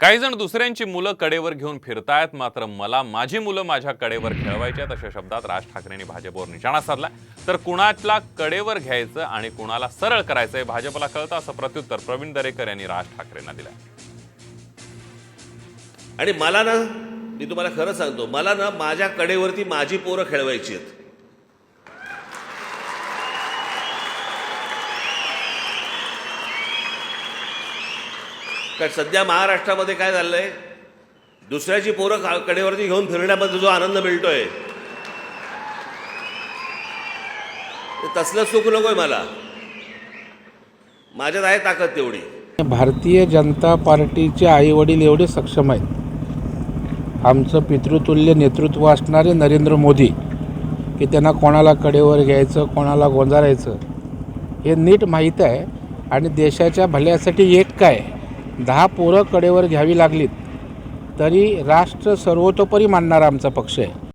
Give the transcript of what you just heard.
काही जण दुसऱ्यांची मुलं कडेवर घेऊन फिरतायत मात्र मला माझी मुलं माझ्या कडेवर खेळवायची आहेत अशा शब्दात राज ठाकरेंनी भाजपवर निशाणा साधला तर कुणाला कडेवर घ्यायचं आणि कुणाला सरळ करायचं हे भाजपला कळतं असं प्रत्युत्तर प्रवीण दरेकर यांनी राज ठाकरेंना दिलं आणि मला ना मी तुम्हाला खरं सांगतो मला ना माझ्या कडेवरती माझी पोरं खेळवायची आहेत. कारण सध्या महाराष्ट्रामध्ये काय झालं आहे दुसऱ्याची पोरं का- कडेवरती घेऊन फिरण्यामध्ये जो आनंद मिळतोय. तसलं सुख नकोय मला. माझ्यात आहे ताकद तेवढी. भारतीय जनता पार्टीचे आईवडील एवढे सक्षम आहेत. आमचं पितृतुल्य नेतृत्व असणारे नरेंद्र मोदी की त्यांना कोणाला कडेवर घ्यायचं कोणाला गोंजारायचं हे नीट माहीत आहे. आणि देशाच्या भल्यासाठी एक काय? दहा पोरं कडेवर घ्यावी लागलीत तरी राष्ट्र सर्वतोपरी मानणारा आमचा पक्ष आहे.